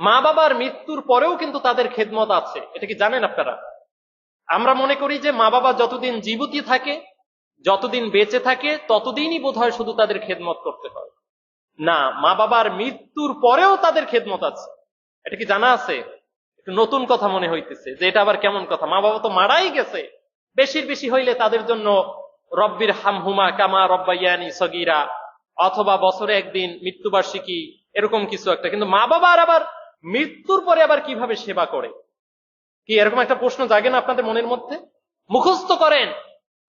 মা বাবার মৃত্যুর পরেও কিন্তু তাদের খেদমত আছে। এটা কি জানেন আপনারা? আমরা মনে করি যে মা বাবা যতদিন জীবিত থাকে, যতদিন বেঁচে থাকে, ততদিনই বোধ হয় শুধু তাদের খেদমত করতে হয়। না, মা বাবার মৃত্যুর পরেও তাদের খেদমত আছে। এটা কি জানা আছে? একটু নতুন কথা মনে হইতেছে যে এটা আবার কেমন কথা? মা বাবা তো মারাই গেছে। বেশির বেশি হইলে তাদের জন্য রব্বির হামহুমা কামা রব্বাইয়ানি সগিরা, অথবা বছরে একদিন মৃত্যুবার্ষিকী, এরকম কিছু একটা। কিন্তু মা বাবার আবার মৃত্যুর পরে আবার কীভাবে সেবা করে? কি এরকম একটা প্রশ্ন জাগে না আপনাদের মনের মধ্যে? মুখস্থ করেন,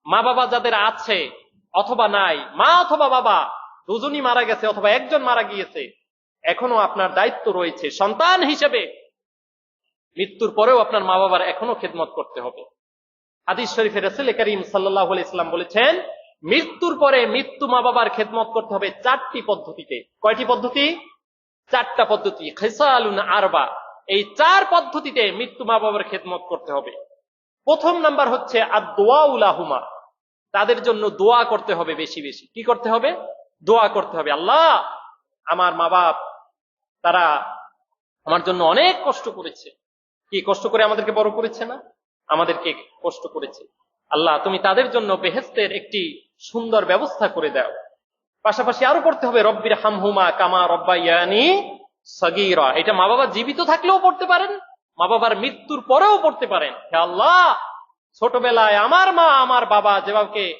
মা বাবা যাদের আছে অথবা নাই, মা অথবা বাবা, দুজনই মারা গেছে অথবা একজন মারা গিয়েছে, এখনও আপনার দায়িত্ব রয়েছে, সন্তান হিসেবে। মৃত্যুর পরেও আপনার মা বাবার এখনও খেদমত করতে হবে। হাদিস শরীফের রসুল করিম সাল্লাহ ইসলাম বলেছেন, মৃত্যুর পরে মৃত্যু মা বাবার খেদমত করতে হবে চারটি পদ্ধতিতে। কয়টি পদ্ধতি? চারটা পদ্ধতি, খেসালুন আরবা। এই চার পদ্ধতিতে মৃত্যু মা বাবার খেদমত করতে হবে। প্রথম নাম্বার হচ্ছে আর দোয়া উলাহুমা তাদের জন্য দোয়া করতে হবে বেশি বেশি। কি করতে হবে? দোয়া করতে হবে। আল্লাহ, আমার মা বাপ, তারা আমার জন্য অনেক কষ্ট করেছে। কি কষ্ট করে আমাদেরকে বড় করেছে না? আমাদেরকে কষ্ট করেছে। আল্লাহ, তুমি তাদের জন্য বেহেস্তের একটি সুন্দর ব্যবস্থা করে দাও। পাশাপাশি আরও পড়তে হবে, রব্বির হামহুমা কামা রব্বাইয়ানি সগিরা। এটা মা বাবা জীবিত থাকলেও পড়তে পারেন, মা বাবার মৃত্যুর পরেও পড়তে পারেন। হে আল্লাহ, ছোটবেলায় আমার মা, আমার বাবা যেভাবে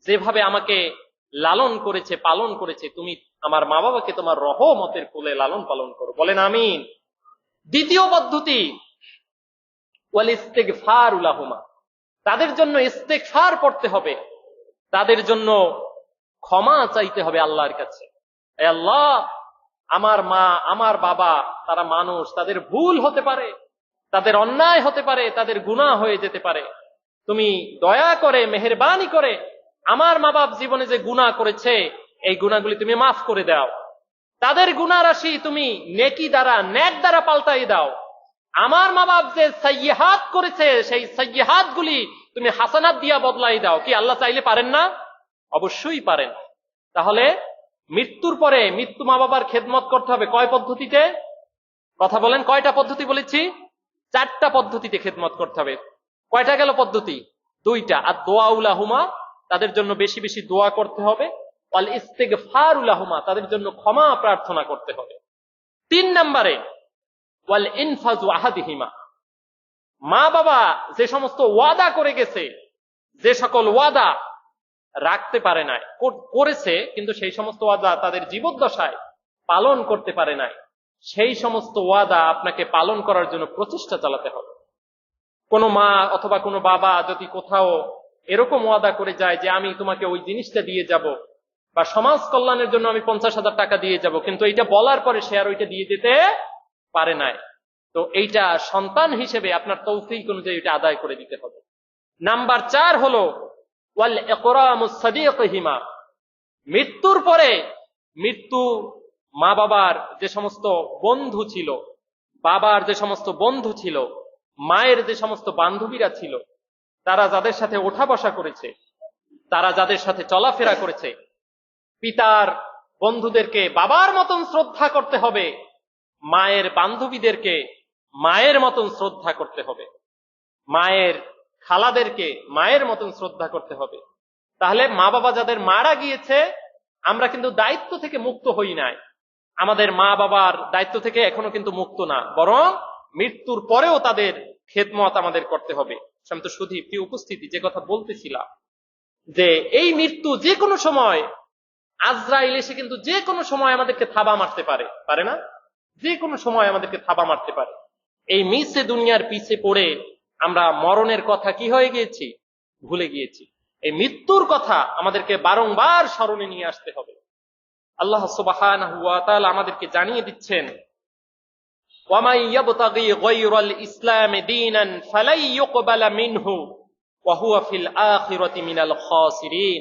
যেভাবে আমাকে লালন করেছে, পালন করেছে, তুমি আমার মা বাবাকে তোমার রহমতের কোলে লালন পালন করো। বলেন আমিন। দ্বিতীয় পদ্ধতি তাদের জন্য ইস্তেগফার পড়তে হবে। তাদের জন্য ক্ষমা চাইতে হবে আল্লাহর কাছে। আল্লাহ, আমার মা, আমার বাবা, তারা মানুষ, তাদের ভুল হতে পারে, তাদের অন্যায় হতে পারে, তাদের গুনাহ হয়ে যেতে পারে। তুমি দয়া করে, মেহরবানি করে, আমার মা বাপ জীবনে যে গুনাহ করেছে, এই গুণাগুলি তুমি মাফ করে দাও। তাদের গুণা রাশি তুমি নেকি দ্বারা, ন্যাক দ্বারা পাল্টাই দাও। আমার মা বাপ যে সাইয়াহাত করেছে, সেই সাইয়াহাত গুলি তুমি হাসানাত দিয়া বদলাই দাও। কি আল্লাহ চাইলে পারেন না? অবশ্যই পারেন। তাহলে মৃত্যুর পরে মৃত্যু মা বাবার খেদমত করতে হবে কয় পদ্ধতিতে? কথা বলেন, কয়টা পদ্ধতি বলেছি? চারটা পদ্ধতিতে খেদমত করতে হবে। কয়টা গেল পদ্ধতি? দুইটা। আর দোয়া উলাহুমা তাদের জন্য বেশি বেশি দোয়া করতে হবে। ওয়াল ইস্তেগফার উলাহুমা তাদের জন্য ক্ষমা প্রার্থনা করতে হবে। তিন নম্বরে, ওয়াল ইনফাজু আহাদিহিমা। মা বাবা যে সমস্ত ওয়াদা করে গেছে, যে সকল ওয়াদা রাখতে পারে নাই। করেছে, কিন্তু সেই সমস্ত ওয়াদা তাদের জীবদ্দশায় পালন করতে পারে নাই। সেই সমস্ত ওয়াদা আপনাকে পালন করার জন্য প্রচেষ্টা চালাতে হবে। কোনো মা অথবা কোনো বাবা যদি কোথাও এরকম ওয়াদা করে যায় যে আমি তোমাকে ওই জিনিসটা দিয়ে যাব, বা সমাজ কল্যাণের জন্য আমি পঞ্চাশ হাজার টাকা দিয়ে যাব, কিন্তু এইটা বলার পরে সে আর ওইটা দিয়ে যেতে পারে নাই। তো এইটা সন্তান হিসেবে আপনার তৌফিক অনুযায়ী এটা আদায় করে দিতে হবে। নাম্বার চার হলো ওয়াল মৃত্যুর পরে মৃত্যু মা বাবার যে সমস্ত বন্ধু ছিল, বাবার যে সমস্ত বন্ধু ছিল, মায়ের যে সমস্ত বান্ধবীরা ছিল, তারা যাদের সাথে ওঠা বসা করেছে, তারা যাদের সাথে চলাফেরা করেছে, পিতার বন্ধুদেরকে বাবার মতন শ্রদ্ধা করতে হবে, মায়ের বান্ধবীদেরকে মায়ের মতন শ্রদ্ধা করতে হবে। মায়ের খালাদেরকে মায়ের মতন শ্রদ্ধা করতে হবে। তাহলে মা বাবা যাদের মারা গিয়েছে, আমরা কিন্তু দায়িত্ব থেকে মুক্ত হই নাই। আমাদের মা বাবার দায়িত্ব থেকে এখনও কিন্তু মুক্ত না। বরং মৃত্যুর পরেও তাদের খেদমত আমাদের করতে হবে। তো শুধু কি উপস্থিতি? যে কথা বলতেছিলাম যে এই মৃত্যু যে কোনো সময় আজরাইল এসে কিন্তু যে কোনো সময় আমাদেরকে থাবা মারতে পারে। পারে না? যে কোনো সময় আমাদেরকে থাবা মারতে পারে। এই মিসে দুনিয়ার পিছে পড়ে আমরা মরণের কথা কি হয়ে গিয়েছি? ভুলে গিয়েছি। এই মৃত্যুর কথা আমাদেরকে বারংবার স্মরণে নিয়ে আসতে হবে। আল্লাহ সুবাহ আমাদেরকে জানিয়ে দিচ্ছেন ইসলাম